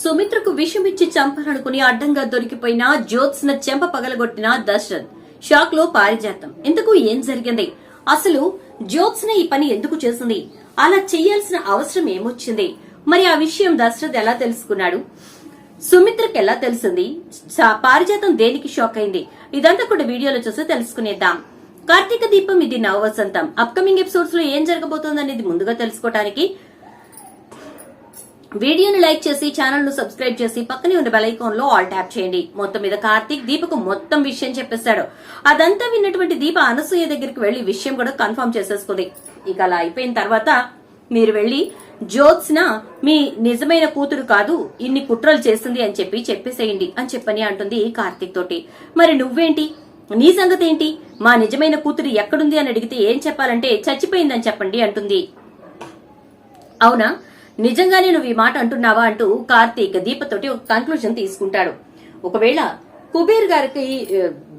సుమిత్రకు విషమిచ్చి చంపాలనుకుని అడ్డంగా దొరికిపోయిన జ్యోత్స్న చెంప పగలగొట్టిన దశరథ్. షాక్లో పారిజాతం. ఇంతకు ఏం జరిగింది? అసలు జ్యోత్స్న ఈ పని ఎందుకు చేసింది? అలా చెయ్యాల్సిన అవసరం ఏమొచ్చింది? మరి ఆ విషయం దశరథ్ ఎలా తెలుసుకున్నాడు? సుమిత్రకి ఎలా తెలిసింది? పారిజాతం దేనికి షాక్ అయింది? ఇదంతా కూడా వీడియోలో చూసి తెలుసుకునేద్దాం. కార్తీక దీపం ఇది నవ వసంతం అప్కమింగ్ ఎపిసోడ్స్లో ఏం జరగబోతోందనేది ముందుగా తెలుసుకోవడానికి వీడియోని లైక్ చేసి ఛానల్ను సబ్స్క్రైబ్ చేసి పక్కనే ఉన్న బెల్ ఐకాన్లో ఆల్ ట్యాప్ చేయండి. మొత్తం మీద కార్తీక్ దీపకు మొత్తం విషయం చెప్పేశాడు. అదంతా విన్నటువంటి దీప అనసూయ దగ్గరికి వెళ్ళి విషయం కూడా కన్ఫర్మ్ చేసేసుకుంది. ఇక అలా అయిపోయిన తర్వాత మీరు వెళ్ళి జ్యోత్స్న మీ నిజమైన కూతురు కాదు ఇన్ని కుట్రలు చేస్తుంది అని చెప్పి చెప్పేసేయండి అని చెప్పని అంటుంది కార్తీక్ తోటి. మరి నువ్వేంటి? నీ సంగతి ఏంటి? మా నిజమైన కూతురు ఎక్కడుంది అని అడిగితే ఏం చెప్పాలంటే చచ్చిపోయిందని చెప్పండి అంటుంది. అవునా? నిజంగానే నువ్వు ఈ మాట అంటున్నావా అంటూ కార్తీక్ దీపతోటి ఒక కన్క్లూజన్ తీసుకుంటాడు. ఒకవేళ కుబేర్ గారికి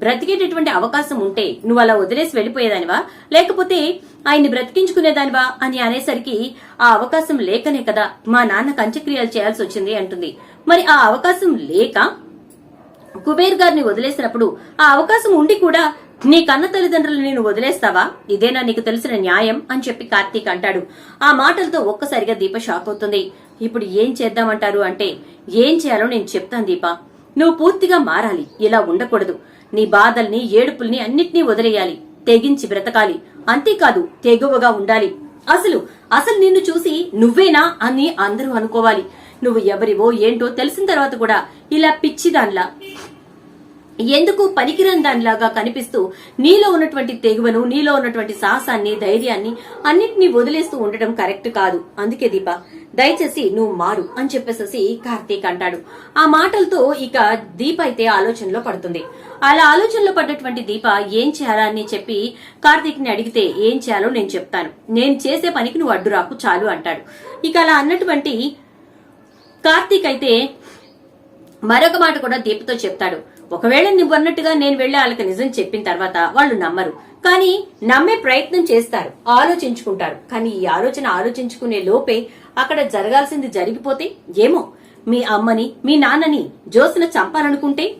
బ్రతికేటటువంటి అవకాశం ఉంటే నువ్వు అలా వదిలేసి వెళ్ళిపోయేదానివా? లేకపోతే ఆయన్ని బ్రతికించుకునేదానివా అని అనేసరికి ఆ అవకాశం లేకనే కదా మా నాన్నకు అంత్యక్రియలు చేయాల్సి వచ్చింది అంటుంది. మరి ఆ అవకాశం లేక కుబేర్ గారిని వదిలేసినప్పుడు ఆ అవకాశం ఉండి కూడా నీ కన్న తల్లిదండ్రులు నేను వదిలేస్తావా? ఇదేనా నీకు తెలిసిన న్యాయం? అని చెప్పి కార్తీక్ అంటాడు. ఆ మాటలతో ఒక్కసారిగా దీప షాక్ అవుతుంది. ఇప్పుడు ఏం చేద్దామంటారు అంటే ఏం చేయాలో నేను చెప్తాను దీప. నువ్వు పూర్తిగా మారాలి. ఇలా ఉండకూడదు. నీ బాధల్ని ఏడుపుల్ని అన్నిటినీ వదిలేయాలి. తెగించి బ్రతకాలి. అంతేకాదు తెగువగా ఉండాలి. అసలు అసలు నిన్ను చూసి నువ్వేనా అని అందరూ అనుకోవాలి. నువ్వు ఎవరివో ఏంటో తెలిసిన తర్వాత కూడా ఇలా పిచ్చిదాన్లా ఎందుకు పనికిరని దానిలాగా కనిపిస్తూ నీలో ఉన్నటువంటి తెగువను నీలో ఉన్నటువంటి సాహసాన్ని ధైర్యాన్ని అన్నిటినీ వదిలేస్తూ ఉండటం కరెక్ట్ కాదు. అందుకే దీప దయచేసి నువ్వు మారు అని చెప్పేసేసి కార్తీక్ అంటాడు. ఆ మాటలతో ఇక దీప అయితే ఆలోచనలో పడుతుంది. అలా ఆలోచనలో పడ్డటువంటి దీప ఏం చేయాలా అని చెప్పి కార్తీక్ని అడిగితే ఏం చేయాలో నేను చెప్తాను. నేను చేసే పనికి నువ్వు అడ్డు రాకు చాలు అంటాడు. ఇక అలా అన్నటువంటి కార్తీక్ అయితే మరొక మాట కూడా దీపతో చెప్తాడు. ఒకవేళ నువ్వు అన్నట్టుగా నేను వెళ్ళి వాళ్ళకి నిజం చెప్పిన తర్వాత వాళ్ళు నమ్మరు. కానీ నమ్మే ప్రయత్నం చేస్తారు ఆలోచించుకుంటారు. కానీ ఈ ఆలోచన ఆలోచించుకునే లోపే అక్కడ జరగాల్సింది జరిగిపోతే ఏమో? మీ అమ్మని మీ నాన్నని జోసిన చంపాలనుకుంటే?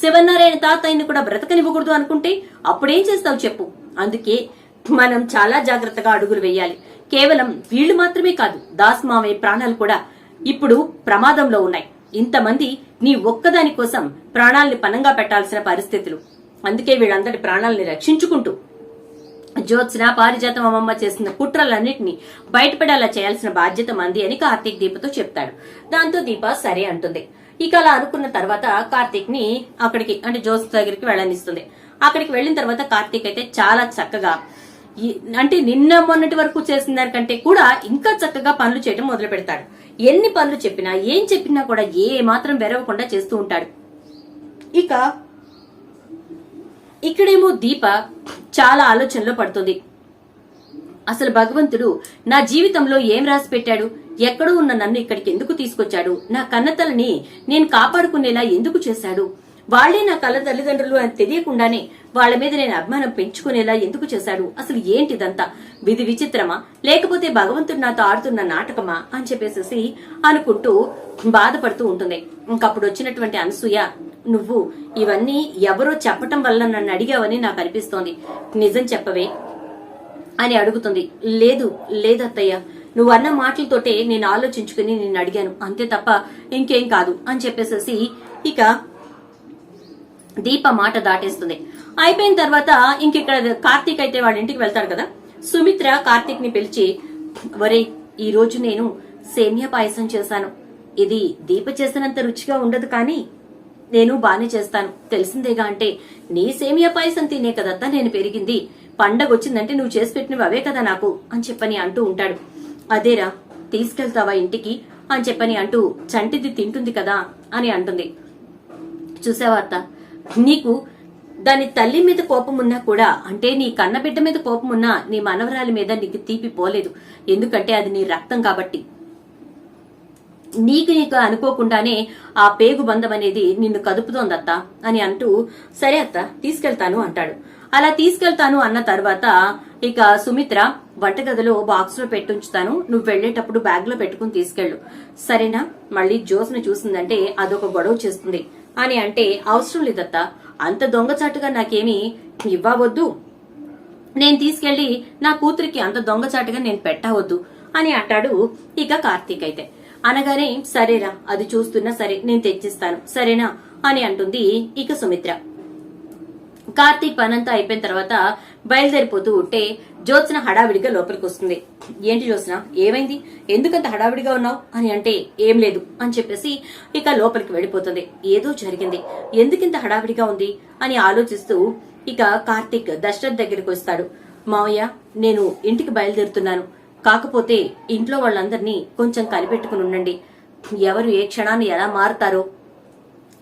శివన్నారాయణ తాతయ్యని కూడా బ్రతకనివ్వకూడదు అనుకుంటే అప్పుడేం చేస్తావు చెప్పు? అందుకే మనం చాలా జాగ్రత్తగా అడుగులు వేయాలి. కేవలం వీళ్ళు మాత్రమే కాదు దాస్ మామయ్య ప్రాణాలు కూడా ఇప్పుడు ప్రమాదంలో ఉన్నాయి. ఇంతమంది నీ ఒక్కదాని కోసం ప్రాణాల్ని పనంగా పెట్టాల్సిన పరిస్థితులు. అందుకే వీళ్ళందరి ప్రాణాలని రక్షించుకుంటూ జ్యోత్స్న పారిజాతం అమ్మమ్మ చేసిన కుట్రలన్నింటినీ బయటపడేలా చేయాల్సిన బాధ్యత మంది అని కార్తీక్ దీపతో చెప్తాడు. దాంతో దీప సరే అంటుంది. ఇక అలా అనుకున్న తర్వాత కార్తీక్ని అక్కడికి అంటే జోస్ దగ్గరికి వెళ్ళనిస్తుంది. అక్కడికి వెళ్ళిన తర్వాత కార్తీక్ అయితే చాలా చక్కగా అంటే నిన్న మొన్నటి వరకు చేసిన దానికంటే కూడా ఇంకా చక్కగా పనులు చేయడం మొదలు పెడతాడు. ఎన్ని పనులు చెప్పినా ఏం చెప్పినా కూడా ఏ మాత్రం వెరవకుండా చేస్తూ ఉంటాడు. ఇక ఇక్కడేమో దీప చాలా ఆలోచనలో పడుతుంది. అసలు భగవంతుడు నా జీవితంలో ఏం రాసి పెట్టాడు? ఎక్కడో ఉన్న నన్ను ఇక్కడికి ఎందుకు తీసుకొచ్చాడు? నా కన్నతల్ని నేను కాపాడుకునేలా ఎందుకు చేశాడు? వాళ్ళే నా కళ్ళ తల్లిదండ్రులు అని తెలియకుండానే వాళ్ళ మీద నేను అభిమానం పెంచుకునేలా ఎందుకు చేశాడు? అసలు ఏంటిదంతా? విధి విచిత్రమా? లేకపోతే భగవంతుడు నాతో ఆడుతున్న నాటకమా? అని చెప్పేసి అనుకుంటూ బాధపడుతూ ఉంటుంది. ఇంకప్పుడు వచ్చినటువంటి అనసూయ నువ్వు ఇవన్నీ ఎవరో చెప్పటం వల్ల నన్ను అడిగావని నాకు అనిపిస్తోంది. నిజం చెప్పవే అని అడుగుతుంది. లేదు లేదత్తయ్య నువ్వు అన్న మాటలతోటే నేను ఆలోచించుకుని నిన్ను అడిగాను. అంతే తప్ప ఇంకేం కాదు అని చెప్పేసేసి ఇక దీప మాట దాటేస్తుంది. అయిపోయిన తర్వాత ఇంక ఇక్కడ కార్తీక్ అయితే వాళ్ళ ఇంటికి వెళ్తాడు కదా. సుమిత్ర కార్తీక్ని పిలిచి వరే ఈ రోజు నేను సేమియా పాయసం చేశాను. ఇది దీప చేసినంత రుచిగా ఉండదు కానీ నేను బానే చేస్తాను. తెలిసిందేగా అంటే నీ సేమియా పాయసం తినే కదత్తా నేను పెరిగింది. పండగ వచ్చిందంటే నువ్వు చేసి పెట్టినవి అవే కదా నాకు అని చెప్పని అంటూ ఉంటాడు. అదేరా తీసుకెళ్తావా ఇంటికి? అని చెప్పని అంటూ చంటిది తింటుంది కదా అని అంటుంది. చూసావా అత్త నీకు దాని తల్లి మీద కోపం ఉన్నా కూడా అంటే నీ కన్నబిడ్డ మీద కోపం ఉన్నా నీ మనవరాలి మీద నీకు తీపి పోలేదు. ఎందుకంటే అది నీ రక్తం కాబట్టి. నీకు నీకు అనుకోకుండానే ఆ పేగు బంధం అనేది నిన్ను కదుపుతోందత్త అని అంటూ సరే అత్త తీసుకెళ్తాను అంటాడు. అలా తీసుకెళ్తాను అన్న తర్వాత ఇక సుమిత్ర వంటగదిలో బాక్స్లో పెట్టుంచుతాను నువ్వు వెళ్ళేటప్పుడు బ్యాగ్లో పెట్టుకుని తీసుకెళ్ళు. సరేనా? మళ్ళీ జోస్ను చూసిందంటే అదొక గొడవ చేస్తుంది. అని అంటే అవసరం లేదత్త. అంత దొంగచాటుగా నాకేమీ ఇవ్వవద్దు. నేను తీసుకెళ్ళి నా కూతురికి అంత దొంగచాటుగా నేను పెట్టవద్దు అని అంటాడు ఇక కార్తీక్ అయితే. అనగానే సరేరా అది చూస్తున్నా సరే నేను తెచ్చిస్తాను. సరేనా? అని అంటుంది ఇక సుమిత్ర. కార్తీక్ పనంతా అయిపోయిన తర్వాత బయలుదేరిపోతూ ఉంటే జ్యోత్స్న హడావిడిగా లోపలికి వస్తుంది ఏంటి జ్యోత్స్న? ఏమైంది? ఎందుకంత హడావిడిగా ఉన్నావు? అని అంటే ఏం లేదు అని చెప్పేసి ఇక లోపలికి వెళ్ళిపోతుంది. ఏదో జరిగింది. ఎందుకింత హడావిడిగా ఉంది? అని ఆలోచిస్తూ ఇక కార్తీక్ దశరథ్ దగ్గరికి వస్తాడు. మావయ్య నేను ఇంటికి బయలుదేరుతున్నాను. కాకపోతే ఇంట్లో వాళ్ళందరినీ కొంచెం కనిపెట్టుకుని ఉండండి. ఎవరు ఏ క్షణాన్ని ఎలా మారుతారో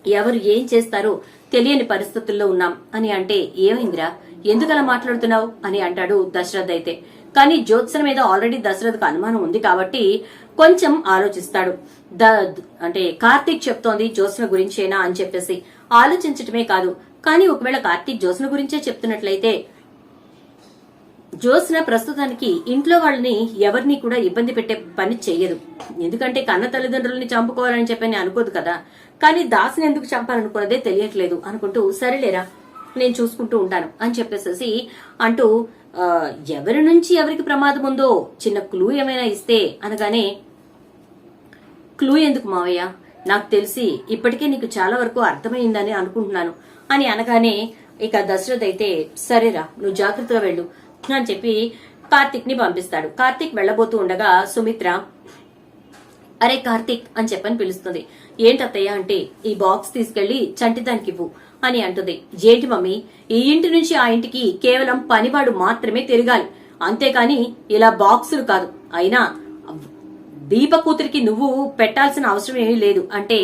ఎవరు ఏం చేస్తారో తెలియని పరిస్థితుల్లో ఉన్నాం. అని అంటే ఏమైందిరా? ఎందుకలా మాట్లాడుతున్నావు? అని అంటాడు దశరథ్ అయితే. కానీ జ్యోత్సన మీద ఆల్రెడీ దశరథ్కు అనుమానం ఉంది కాబట్టి కొంచెం ఆలోచిస్తాడు. ద అంటే కార్తీక్ చెప్తోంది జ్యోత్సన గురించేనా అని చెప్పేసి. ఆలోచించటమే కాదు. కానీ ఒకవేళ కార్తీక్ జ్యోత్సన గురించే చెప్తున్నట్లయితే జ్యోత్స్న ప్రస్తుతానికి ఇంట్లో వాళ్ళని ఎవరిని కూడా ఇబ్బంది పెట్టే పని చేయదు. ఎందుకంటే కన్న తల్లిదండ్రులని చంపుకోవాలని చెప్పని అనుకోదు కదా. కానీ దాసిని ఎందుకు చంపాలనుకున్నదే తెలియట్లేదు అనుకుంటూ సరేలేరా నేను చూసుకుంటూ ఉంటాను అని చెప్పేసేసి అంటూ ఎవరి నుంచి ఎవరికి ప్రమాదం ఉందో చిన్న క్లూ ఏమైనా ఇస్తే అనగానే క్లూ ఎందుకు మావయ్య? నాకు తెలిసి ఇప్పటికే నీకు చాలా వరకు అర్థమైందని అనుకుంటున్నాను అని అనగానే ఇక దశరథ్ అయితే సరేరా నువ్వు జాగ్రత్తగా వెళ్ళు అని చెప్పి కార్తిక్ని పంపిస్తాడు. కార్తిక్ వెళ్ళబోతూ ఉండగా సుమిత్ర అరే కార్తిక్ అని చెప్పని పిలుస్తుంది. ఏంటత్తయ్య అంటే ఈ బాక్స్ తీసుకెళ్ళి చంటిదానికివ్వు అని అంటుంది. ఏంటి మమ్మీ? ఈ ఇంటి నుంచి ఆ ఇంటికి కేవలం పనివాడు మాత్రమే తిరగాలి. అంతేకాని ఇలా బాక్సులు కాదు. అయినా దీప కూతురికి నువ్వు పెట్టాల్సిన అవసరం ఏమీ లేదు. అంటే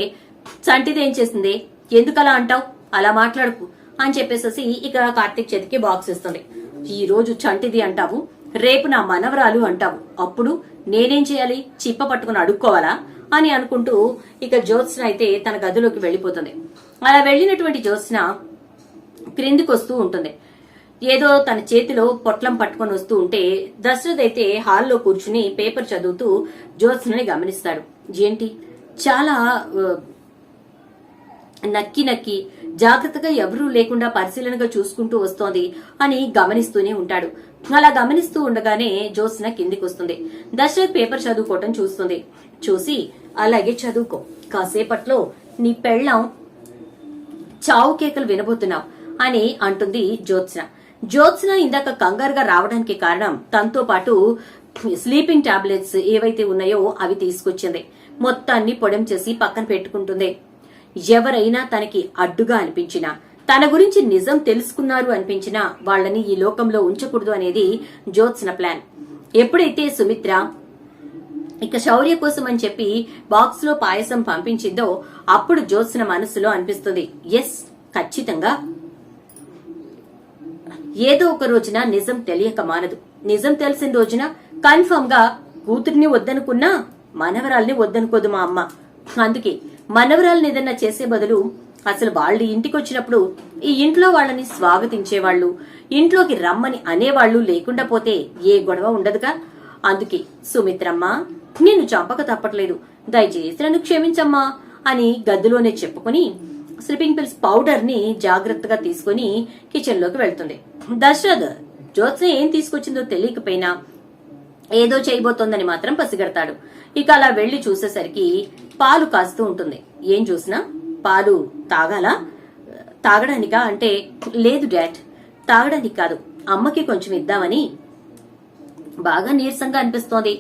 చంటిది ఏం చేసింది ఎందుకలా అంటావు? అలా మాట్లాడుకు అని చెప్పేసి ఇక కార్తీక్ చేతికి బాక్స్ ఇస్తుంది. ఈ రోజు చంటిది అంటావు రేపు నా మనవరాలు అంటావు. అప్పుడు నేనేం చేయాలి? చిప్ప పట్టుకుని అడుక్కోవాలా? అని అనుకుంటూ ఇక జ్యోత్స్న అయితే తన గదిలోకి వెళ్ళిపోతుంది అలా వెళ్ళినటువంటి జ్యోత్స్న క్రిందికి వస్తూ ఉంటుంది. ఏదో తన చేతిలో పొట్లం పట్టుకొని వస్తూ ఉంటే దశరథ్ అయితే హాల్లో కూర్చుని పేపర్ చదువుతూ జ్యోత్స్నని గమనిస్తాడు. ఏంటి? చాలా నక్కి నక్కి జాగ్రత్తగా ఎవరూ లేకుండా పరిశీలనగా చూసుకుంటూ వస్తోంది అని గమనిస్తూనే ఉంటాడు. అలా గమనిస్తూ ఉండగానే జ్యోత్స్న కిందికి వస్తుంది దశరథ్ పేపర్ చదువుకోవటం చూస్తుంది. చూసి అలాగే చదువుకో. కాసేపట్లో నీ పెళ్ళం చావు కేకలు వినబోతున్నావు అని అంటుంది జ్యోత్స్న. జ్యోత్స్న ఇందాక కంగారుగా రావడానికి కారణం తనతో పాటు స్లీపింగ్ టాబ్లెట్స్ ఏవైతే ఉన్నాయో అవి తీసుకొచ్చింది. మొత్తాన్ని పొడం చేసి పక్కన పెట్టుకుంటుంది. ఎవరైనా తనకి అడ్డుగా అనిపించినా తన గురించి నిజం తెలుసుకున్నారు అనిపించినా వాళ్ళని ఈ లోకంలో ఉంచకూడదు అనేది జ్యోత్స్న ప్లాన్. ఎప్పుడైతే సుమిత్ర ఇక శౌర్య కోసం అని చెప్పి బాక్స్లో పాయసం పంపించిందో అప్పుడు జ్యోత్స్న మనసులో అనిపిస్తుంది ఎస్ ఖచ్చితంగా. ఏదో ఒక రోజున నిజం తెలియక మానదు. నిజం తెలిసిన రోజున కన్ఫర్మ్గా కూతుర్ని వద్దనుకున్నా మనవరాల్ని వద్దనుకోదు మా అమ్మ. అందుకే మనవరాల్ని ఏదన్నా చేసే బదులు అసలు వాళ్ళు ఇంటికి వచ్చినప్పుడు ఈ ఇంట్లో వాళ్ళని స్వాగతించేవాళ్ళు ఇంట్లోకి రమ్మని అనేవాళ్ళు లేకుండా పోతే ఏ గొడవ ఉండదుగా? అందుకే సుమిత్రమ్మ నిన్ను చంపక తప్పట్లేదు. దయచేసి నన్ను క్షమించమ్మా అని గదిలోనే చెప్పుకుని స్లీపింగ్ పిల్స్ పౌడర్ని జాగ్రత్తగా తీసుకుని కిచెన్లోకి వెళ్తుంది. దశరథ్ జ్యోత్స్న ఏం తీసుకొచ్చిందో తెలియకపోయినా ఏదో చేయబోతోందని మాత్రం పసిగడతాడు. ఇక అలా వెళ్ళి చూసేసరికి పాలు కాస్తూ ఉంటుంది. ఏం చూసినా? పాలు తాగాలా? తాగడానికా అంటే లేదు డాడ్ తాగడానికి కాదు. అమ్మకి కొంచెం ఇద్దామని బాగా నీరసంగా అనిపిస్తోంది.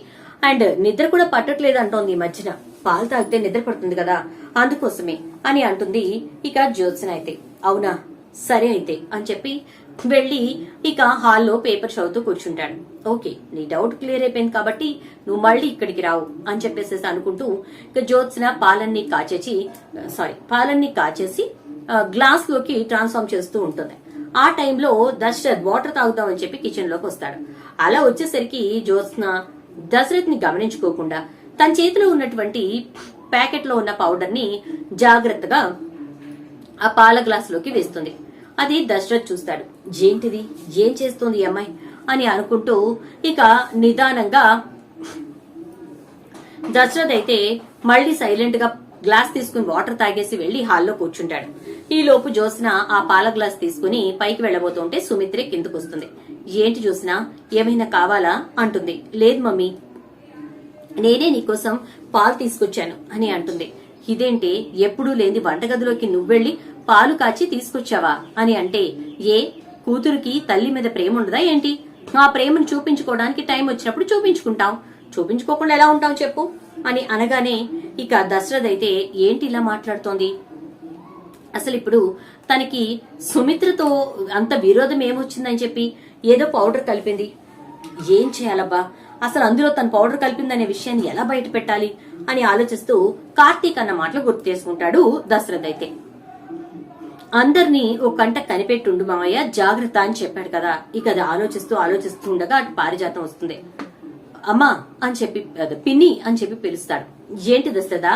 అండ్ నిద్ర కూడా పట్టట్లేదు అంటోంది ఈ మధ్యన. పాలు తాగితే నిద్ర పడుతుంది కదా అందుకోసమే అని అంటుంది ఇక జ్యోత్సన అయితే. అవునా? సరే అయితే అని చెప్పి వెళ్ళి ఇక హాల్లో పేపర్ చదువుతూ కూర్చుంటాడు. ఓకే నీ డౌట్ క్లియర్ అయిపోయింది కాబట్టి నువ్వు మళ్ళీ ఇక్కడికి రావు అని చెప్పేసేసి అనుకుంటూ ఇక జ్యోత్స్న పాలన్నీ కాచేసి సారీ పాలన్నీ కాచేసి గ్లాస్లోకి ట్రాన్స్ఫార్మ్ చేస్తూ ఉంటుంది. ఆ టైంలో దశరథ్ వాటర్ తాగుదాం అని చెప్పి కిచెన్లోకి వస్తాడు. అలా వచ్చేసరికి జ్యోత్స్న దశరథ్ని గమనించుకోకుండా తన చేతిలో ఉన్నటువంటి ప్యాకెట్లో ఉన్న పౌడర్ని జాగ్రత్తగా ఆ పాల గ్లాసులోకి వేస్తుంది. అది దశరథ్ చూస్తాడు. ఏంటిది? ఏం చేస్తోంది అమ్మాయి? అని అనుకుంటూ ఇక నిదానంగా దశరథ్ అయితే మళ్ళీ సైలెంట్గా గ్లాస్ తీసుకుని వాటర్ తాగేసి వెళ్ళి హాల్లో కూర్చుంటాడు. ఈ లోపు జ్యోత్స్న ఆ పాల గ్లాస్ తీసుకుని పైకి వెళ్ళబోతుంటే సుమిత్రే కిందకు వస్తుంది. ఏంటి జ్యోత్స్న? ఏమైనా కావాలా? అంటుంది. లేదు మమ్మీ. నేనే నీకోసం పాలు తీసుకొచ్చాను అని అంటుంది. ఇదేంటి? ఎప్పుడూ లేని వంటగదిలోకి నువ్వెళ్ళి పాలు కాచి తీసుకొచ్చావా? అని అంటే ఏ? కూతురికి తల్లి మీద ప్రేమ ఉండదా ఏంటి? ఆ ప్రేమను చూపించుకోవడానికి టైం వచ్చినప్పుడు చూపించుకుంటాం. చూపించుకోకుండా ఎలా ఉంటాం చెప్పు? అని అనగానే ఇక దశరథ్ అయితే ఏంటి ఇలా మాట్లాడుతోంది? అసలు ఇప్పుడు తనకి సుమిత్రతో అంత విరోధం ఏమొచ్చిందని చెప్పి ఏదో పౌడర్ కలిపింది. ఏం చేయాలబ్బా? అసలు అందులో తన పౌడర్ కలిపిందనే విషయాన్ని ఎలా బయట పెట్టాలి అని ఆలోచిస్తూ కార్తీక్ అన్న మాటలు గుర్తు చేసుకుంటాడు దశరథ్ అయితే. అందరినీ ఓ కంట కనిపెట్టుండు మామయ్య జాగ్రత్త అని చెప్పాడు కదా. ఇక అది ఆలోచిస్తూ ఆలోచిస్తూ ఉండగా అటు పారిజాతం వస్తుంది. అమ్మా అని చెప్పి పిన్ని అని చెప్పి పిలుస్తాడు. ఏంటి దశరథ?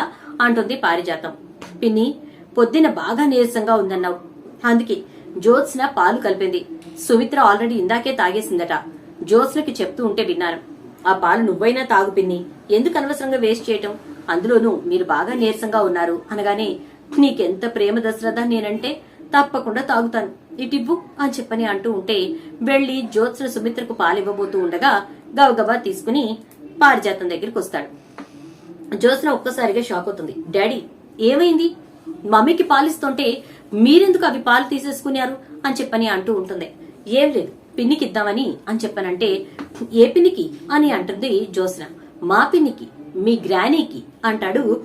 అంటుంది పారిజాతం. పిన్ని పొద్దున బాగా నీరసంగా ఉందన్నావు. అందుకే జ్యోత్స్న పాలు కలిపింది. సుమిత్ర ఆల్రెడీ ఇందాకే తాగేసిందట. జ్యోత్స్నకి చెప్తూ ఉంటే విన్నాను ఆ పాలు నువ్వైనా తాగు పిన్ని. ఎందుకు అనవసరంగా వేస్ట్ చేయటం? అందులోనూ మీరు బాగా నీరసంగా ఉన్నారు అనగానే నీకెంత ప్రేమ దశరథ నేనంటే? తప్పకుండా తాగుతాను. ఇటివ్వు అని చెప్పని అంటూ ఉంటే వెళ్ళి జ్యోత్స్న సుమిత్రకు పాలివ్వబోతూ ఉండగా గబగబా తీసుకుని పారిజాతం దగ్గరికి వస్తాడు. జ్యోత్స్న ఒక్కసారిగా షాక్ అవుతుంది. డాడీ ఏమైంది? మమ్మీకి పాలిస్తుంటే మీరెందుకు అవి పాలు తీసేసుకున్నారు? అని చెప్పని అంటూ ఉంటుంది. ఏం లేదు పిన్నికి ఇద్దామని అని చెప్పనంటే ఏ పిన్నికి? అని అంటుంది జ్యోత్స్న. మా పిన్నికి మీ గ్రానీకి అంటాడు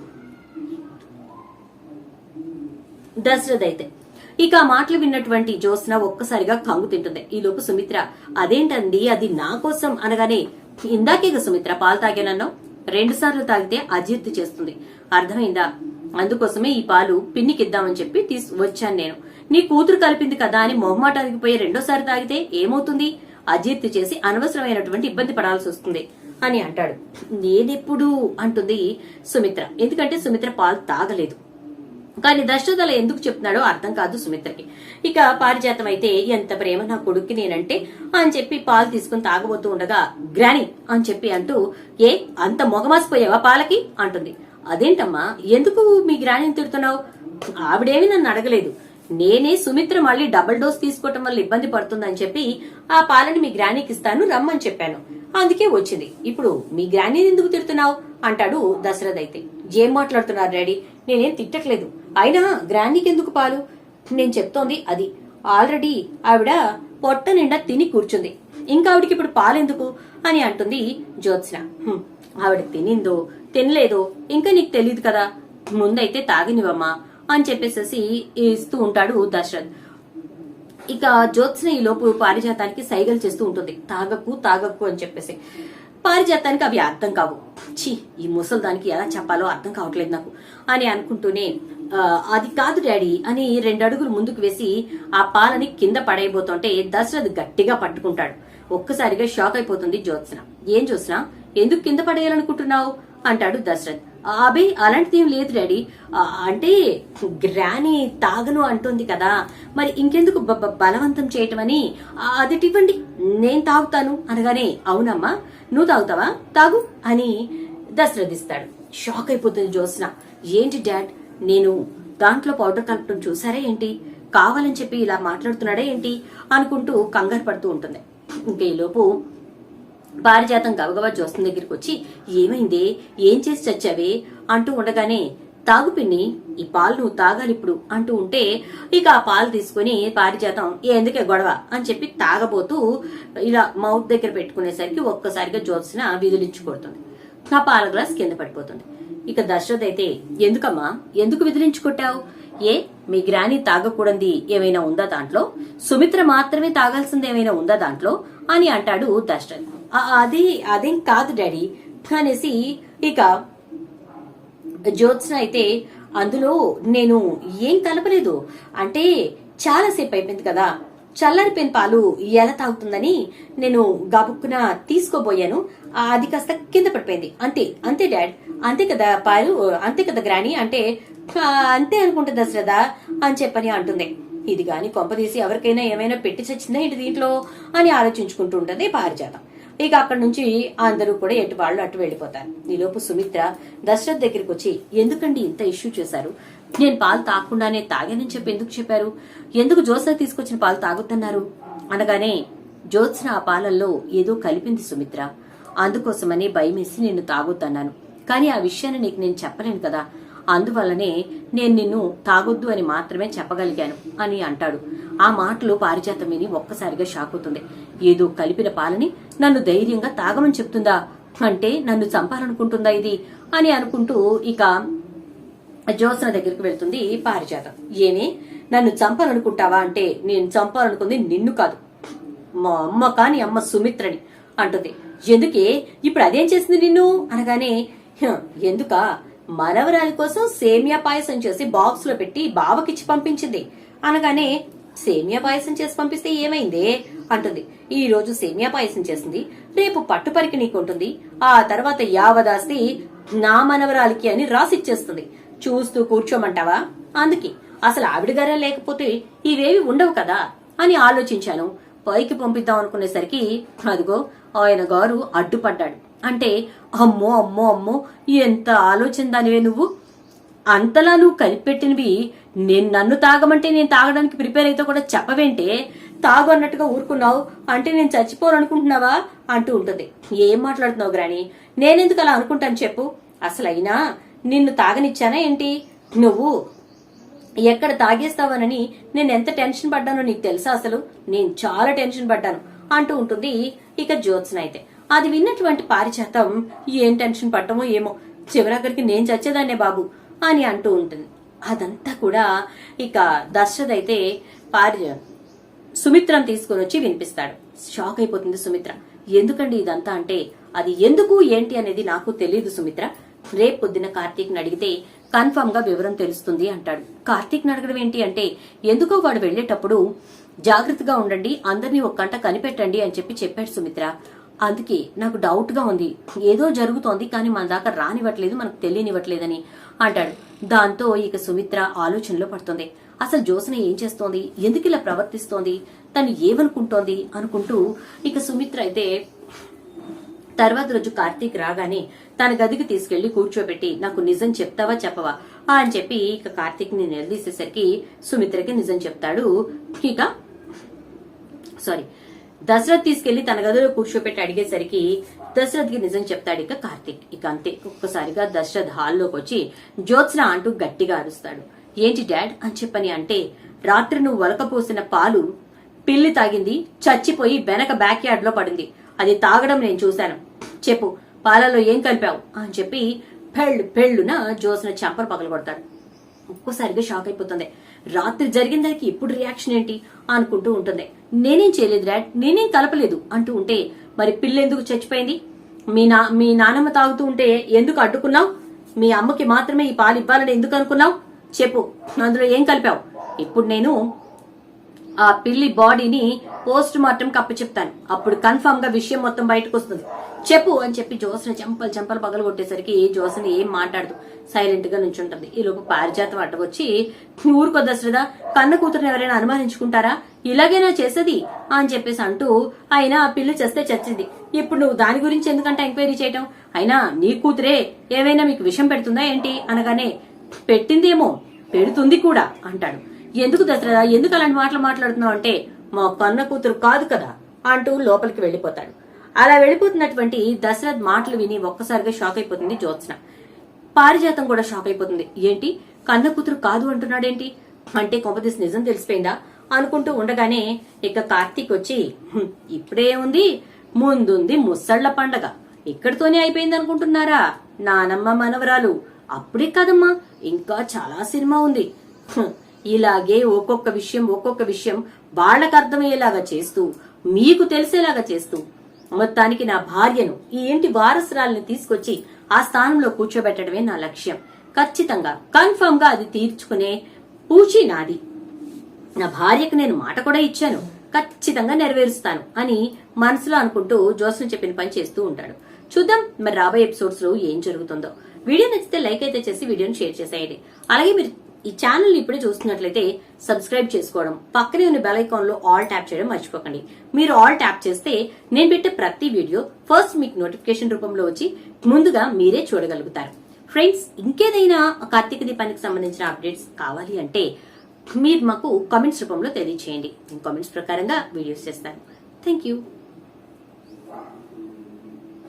దశరథ్ అయితే. ఇక ఆ మాటలు విన్నటువంటి జ్యోత్స్న ఒక్కసారిగా కంగు తింటుంది. ఈ లోపు సుమిత్ర అదేంటండి? అది నా కోసం అనగానే ఇందాకేగా సుమిత్ర పాలు తాగానన్నావు. రెండు సార్లు తాగితే అజీర్తి చేస్తుంది. అర్థమైందా? అందుకోసమే ఈ పాలు పిన్నికిద్దామని చెప్పి తీసు వచ్చాను నేను. నీ కూతురు కలిపింది కదా అని మొహమాట పోయి రెండోసారి తాగితే ఏమవుతుంది? అజీర్తి చేసి అనవసరమైనటువంటి ఇబ్బంది పడాల్సి వస్తుంది అని అంటాడు. నేనెప్పుడు? అంటుంది సుమిత్ర. ఎందుకంటే సుమిత్ర పాలు తాగలేదు. కానీ దశరథ అలా ఎందుకు చెప్తున్నాడో అర్థం కాదు సుమిత్రకి. ఇక పారిజాతం అయితే ఎంత ప్రేమ నా కొడుక్కి నేనంటే అని చెప్పి పాలు తీసుకుని తాగబోతూ ఉండగా గ్రాని అని చెప్పి అంటూ ఏ అంత మొగమాసిపోయావా పాలకి? అంటుంది. అదేంటమ్మా ఎందుకు మీ గ్రానిని తిడుతున్నావు? ఆవిడేమి నన్ను అడగలేదు. నేనే సుమిత్ర మళ్ళీ డబుల్ డోస్ తీసుకోవటం వల్ల ఇబ్బంది పడుతుందని చెప్పి ఆ పాలని మీ గ్రానీకి ఇస్తాను రమ్మని చెప్పాను. అందుకే వచ్చింది. ఇప్పుడు మీ గ్రానీని ఎందుకు తిడుతున్నావు? అంటాడు దశరథ్ అయితే. ఏం మాట్లాడుతున్నారు డాడీ? నేనేం తిట్టట్లేదు. అయినా గ్రానీకి ఎందుకు పాలు? నేను చెప్తోంది అది. ఆల్రెడీ ఆవిడ పొట్ట నిండా తిని కూర్చుంది. ఇంకా ఆవిడకి ఇప్పుడు పాలెందుకు? అని అంటుంది జ్యోత్స్న. ఆవిడ తినిందో తినలేదో ఇంకా నీకు తెలియదు కదా. ముందైతే తాగినివమ్మా అని చెప్పేసేసి ఇస్తూ ఉంటాడు దశరథ్. ఇక జ్యోత్స్న ఈ లోపు పారిజాతానికి సైగలు చేస్తూ ఉంటుంది. తాగకు తాగకు అని చెప్పేసి. పారిజాతానికి అవి అర్థం కావు. ఛీ ఈ ముసలి దానికి ఎలా చెప్పాలో అర్థం కావట్లేదు నాకు. అని అనుకుంటూనే అది కాదు డాడీ అని రెండు అడుగులు ముందుకు వేసి ఆ పాలని కింద పడైపోతుంటే దశరథ్ గట్టిగా పట్టుకుంటాడు. ఒక్కసారిగా షాక్ అయిపోతుంది జ్యోత్స్న. ఏం జ్యోత్స్న? ఎందుకు కింద పడేయాలనుకుంటున్నావు? అంటాడు దశరథ్. అబే అలాంటిది ఏం లేదు డాడీ. అంటే గ్రాని తాగను అంటుంది కదా. మరి ఇంకెందుకు బలవంతం చేయటం అని అదిటివ్వండి నేను తాగుతాను అనగానే అవునమ్మా నువ్వు తాగుతావా? తాగు అని దశరథిస్తాడు షాక్ అయిపోతుంది జ్యోత్స్న. ఏంటి డాడ్ నేను దాంట్లో పౌడర్ కలపడం చూసారా ఏంటి? కావాలని చెప్పి ఇలా మాట్లాడుతున్నాడా ఏంటి? అనుకుంటూ కంగారు పడుతూ ఉంటుంది. ఇంకా పారిజాతం గబగబా జ్యోత్స్న దగ్గరికి వచ్చి ఏమైంది? ఏం చేసి చచ్చావే? అంటూ ఉండగానే తాగు పిన్ని ఈ పాలు నువ్వు తాగాలి ఇప్పుడు అంటూ ఉంటే ఇక ఆ పాలు తీసుకుని పారిజాతం ఎందుకే గొడవ? అని చెప్పి తాగబోతూ ఇలా మౌత్ దగ్గర పెట్టుకునేసరికి ఒక్కసారిగా జ్యోత్స్న విధులించి కొడుతుంది ఆ పాల గ్లాస్ కింద పడిపోతుంది. ఇక దశరథ్ అయితే ఎందుకమ్మా? ఎందుకు విదిలించుకుంటావు కొట్టావు? ఏ? మీ గ్రాని తాగకూడంది ఏమైనా ఉందా దాంట్లో? సుమిత్ర మాత్రమే తాగాల్సింది ఏమైనా ఉందా దాంట్లో? అని అంటాడు దశరథ్ అది అదేం కాదు డాడీ. అనేసి ఇక జ్యోత్స్న అయితే అందులో నేను ఏం కలపలేదు. అంటే చాలాసేపు అయిపోయింది కదా. చల్లారిపోయిన పాలు ఎలా తాగుతుందని నేను గబుక్కున తీసుకోబోయాను. అది కాస్త కింద పడిపోయింది. అంతే అంతే డాడ్. అంతే కదా పాలు అంతే కదా గ్రాని. అంటే అంతే అనుకుంటుంది దశరథ అని చెప్పని అంటుంది. ఇది గాని కొంపదీసి ఎవరికైనా ఏమైనా పెట్టి చచ్చిందా ఏంటి దీంట్లో అని ఆలోచించుకుంటూ ఉంటుంది పారిజాతం. ఇక అక్కడ నుంచి అందరూ కూడా ఎటు వాళ్ళు అటు వెళ్ళిపోతారు. ఈలోపు సుమిత్ర దశరథ్ దగ్గరికి వచ్చి ఎందుకండి ఇంత ఇష్యూ చేశారు? నేను పాలు తాగకుండానే తాగానని చెప్పి ఎందుకు చెప్పారు? ఎందుకు జ్యోత్స్న తీసుకొచ్చిన పాలు తాగుతున్నారు అనగానే జ్యోత్స్న ఆ పాలల్లో ఏదో కలిపింది సుమిత్ర. అందుకోసమని భయమేసి నేను తాగుతున్నాను కానీ ఆ విషయాన్ని నీకు నేను చెప్పలేను కదా. అందువల్లనే నేను నిన్ను తాగొద్దు అని మాత్రమే చెప్పగలిగాను అని అంటాడు. ఆ మాటలు పారిజాతం విని ఒక్కసారిగా షాక్ అవుతుంది ఏదో కలిపిన పాలని నన్ను ధైర్యంగా తాగమని చెప్తుందా? అంటే నన్ను చంపాలనుకుంటుందా ఇది? అని అనుకుంటూ ఇక జ్యోత్సన దగ్గరికి వెళ్తుంది పారిజాతం. ఏమి? నన్ను చంపాలనుకుంటావా అంటే నేను చంపాలనుకుంది నిన్ను కాదు. మా అమ్మ కాని అమ్మ సుమిత్రని అంటుంది. ఎందుకే? ఇప్పుడు అదేం చేసింది నిన్ను? అనగానే ఎందుక? మనవరాలి కోసం సేమియా పాయసం చేసి బాక్స్లో పెట్టి బావకిచ్చి పంపించింది. అనగానే సేమియా పాయసం చేసి పంపిస్తే ఏమైందే? అంటుంది. ఈ రోజు సేమియా పాయసం చేసింది. రేపు పట్టుపరికి నీకు ఉంటుంది. ఆ తర్వాత యావదాస్తి నా మనవరాలికి అని రాసిచ్చేస్తుంది. చూస్తూ కూర్చోమంటావా? అందుకే అసలు ఆవిడ గారే లేకపోతే ఇవేవి ఉండవు కదా? అని ఆలోచించాను. పైకి పంపిద్దాం అనుకునేసరికి అదిగో ఆయన గారు అడ్డుపడ్డాడు. అంటే అమ్మో అమ్మో అమ్మో ఎంత ఆలోచన దానివే నువ్వు? అంతలా నువ్వు కలిపెట్టినవి నేను నన్ను తాగమంటే నేను తాగడానికి ప్రిపేర్ అయితే కూడా చెప్పవేంటే తాగు అన్నట్టుగా ఊరుకున్నావు అంటే నేను చచ్చిపోవాలనుకుంటున్నావా అంటూ ఉంటుంది. ఏం మాట్లాడుతున్నావు గ్రాని? నేనెందుకు అలా అనుకుంటాను చెప్పు. అసలు అయినా నిన్ను తాగనిచ్చానా ఏంటి? నువ్వు ఎక్కడ తాగేస్తావనని నేను ఎంత టెన్షన్ పడ్డానో నీకు తెలుసా అసలు? నేను చాలా టెన్షన్ పడ్డాను అంటూ ఉంటుంది ఇక జ్యోత్స్న అయితే. అది విన్నటువంటి పారిజాతం ఏం టెన్షన్ పడ్డమో ఏమో. చివరాఖరికి నేను చచ్చేదాన్నే బాబు అని అంటూ ఉంటుంది. అదంతా కూడా ఇక దశరథ్ అయితే పారి సుమిత్రను తీసుకొని వచ్చి వినిపిస్తాడు. షాక్ అయిపోతుంది సుమిత్ర. ఎందుకండి ఇదంతా అంటే? అది ఎందుకు? ఏంటి అనేది నాకు తెలియదు సుమిత్ర. రేపు పొద్దున కార్తీక్ అడిగితే కన్ఫర్మ్గా వివరం తెలుస్తుంది అంటాడు. కార్తీక్ అడగడం ఏంటి అంటే ఎందుకో వాడు వెళ్ళేటప్పుడు జాగ్రత్తగా ఉండండి అందరినీ ఒక గంట కనిపెట్టండి అని చెప్పి చెప్పాడు సుమిత్ర. అందుకే నాకు డౌట్గా ఉంది. ఏదో జరుగుతోంది కానీ మన దాకా రానివ్వట్లేదు మనకు తెలియనివ్వట్లేదని అంటాడు. దాంతో ఇక సుమిత్ర ఆలోచనలో పడుతుంది. అసలు జ్యోత్స్న ఏం చేస్తోంది? ఎందుకు ఇలా ప్రవర్తిస్తోంది? తను ఏమనుకుంటోంది అనుకుంటూ ఇక సుమిత్ర అయితే తర్వాత రోజు కార్తీక్ రాగానే తన గదికి తీసుకెళ్ళి కూర్చోబెట్టి నాకు నిజం చెప్తావా చెప్పవా? అని చెప్పి ఇక కార్తీక్ని నిలదీసేసరికి సుమిత్రకి నిజం చెప్తాడు. ఇక సారీ దశరథ్ తీసుకెళ్ళి తన గదిలో కూర్చోపెట్టి అడిగేసరికి దశరథ్కి నిజం చెప్తాడు ఇక కార్తీక్. ఇక అంతే. ఒక్కసారిగా దశరథ్ హాల్లోకి వచ్చి జ్యోత్స్న అంటూ గట్టిగా అరుస్తాడు. ఏంటి డాడ్ అని చెప్పని అంటే రాత్రి నువ్వు వలకపోసిన పాలు పిల్లి తాగింది చచ్చిపోయి వెనక బ్యాక్ యార్డ్లో పడింది. అది తాగడం నేను చూశాను. చెప్పు పాలలో ఏం కలిపావు అని చెప్పి పెళ్ళు పెళ్ళున జ్యోత్స్న చెంపలు పగలు కొడతాడు ఒక్కసారిగా షాక్ అయిపోతుంది. రాత్రి జరిగిన దానికి ఇప్పుడు రియాక్షన్ ఏంటి అనుకుంటూ ఉంటుంది. నేనేం చేయలేదు డాడ్ నేనేం కలపలేదు అంటూ ఉంటే మరి పిల్ల ఎందుకు చచ్చిపోయింది? మీ నా మీ నానమ్మ తాగుతూ ఉంటే ఎందుకు అడ్డుకున్నావు? మీ అమ్మకి మాత్రమే ఈ పాలు ఇవ్వాలని ఎందుకు అనుకున్నావు? చెప్పు అందులో ఏం కలిపావు? ఇప్పుడు నేను ఆ పిల్లి బాడీని పోస్ట్ మార్టం కప్ప చెప్తాను. అప్పుడు కన్ఫర్మ్గా విషయం మొత్తం బయటకు వస్తుంది. చెప్పు అని చెప్పి జోసన చెంపలు చెంపలు పగలు కొట్టేసరికి జోసన ఏం మాట్లాడదు. సైలెంట్గా నుంచుంటుంది. ఈ లోపు పారిజాతం అడ్డవచ్చి ఊరుకో దశరథ కన్న కూతురుని ఎవరైనా అనుమానించుకుంటారా? ఇలాగైనా చేసేది? అని చెప్పేసి అంటూ అయినా ఆ పిల్లి చేస్తే చచ్చింది. ఇప్పుడు నువ్వు దాని గురించి ఎందుకంటే ఎంక్వైరీ చేయటం? అయినా నీ కూతురే ఏవైనా మీకు విషం పెడుతుందా ఏంటి? అనగానే పెట్టిందేమో పెడుతుంది కూడా అంటాడు. ఎందుకు దసరా ఎందుకు అలాంటి మాటలు మాట్లాడుతున్నావు అంటే మా కన్న కూతురు కాదు కదా అంటూ లోపలికి వెళ్ళిపోతాడు. అలా వెళ్ళిపోతున్నటువంటి దశరథ్ మాటలు విని ఒక్కసారిగా షాక్ అయిపోతుంది జ్యోత్స్న. పారిజాతం కూడా షాక్ అయిపోతుంది. ఏంటి? కన్న కూతురు కాదు అంటున్నాడేంటి? అంటే కొంపదీస్ నిజం తెలిసిపోయిందా? అనుకుంటూ ఉండగానే ఇక కార్తీక్ వచ్చి ఇప్పుడే ఉంది. ముందుంది ముసళ్ళ పండగ. ఇక్కడితోనే అయిపోయింది అనుకుంటున్నారా? నానమ్మ మనవరాలు. అప్పుడే కదమ్మా. ఇంకా చాలా సినిమా ఉంది. ఇలాగే ఒక్కొక్క విషయం ఒక్కొక్క విషయం వాళ్ళకు అర్థమయ్యేలాగా చేస్తూ మీకు తెలిసేలాగా చేస్తూ మొత్తానికి నా భార్యను ఈ ఇంటి వారసురాల్ని తీసుకొచ్చి ఆ స్థానంలో కూర్చోబెట్టడమే నా లక్ష్యం. ఖచ్చితంగా కన్ఫర్మ్గా అది తీర్చుకునే పూచి నాది. నా భార్యకు నేను మాట కూడా ఇచ్చాను. ఖచ్చితంగా నెరవేరుస్తాను అని మనసులో అనుకుంటూ జోస్ను చెప్పిన పని చేస్తూ ఉంటాడు. చూద్దాం మరి రాబోయే ఎపిసోడ్స్లో ఏం జరుగుతుందో. వీడియో నచ్చితే లైక్ అయితే చేసి వీడియోని షేర్ చేసేయండి. అలాగే మీరు ఈ ఛానల్ ఇప్పుడే చూస్తున్నట్లయితే సబ్స్క్రైబ్ చేసుకోవడం పక్కనే ఉన్న బెల్ ఐకాన్లో ఆల్ ట్యాప్ చేయడం మర్చిపోకండి. మీరు ఆల్ ట్యాప్ చేస్తే నేను పెట్టే ప్రతి వీడియో ఫస్ట్ మీకు నోటిఫికేషన్ రూపంలో వచ్చి ముందుగా మీరే చూడగలుగుతారు. ఫ్రెండ్స్ ఇంకేదైనా కార్తీక దీపానికి సంబంధించిన అప్డేట్స్ కావాలి అంటే మీరు మాకు కామెంట్స్ రూపంలో తెలియచేయండి. నేను కామెంట్స్ ప్రకారంగా వీడియోస్ చేస్తాను. Thank you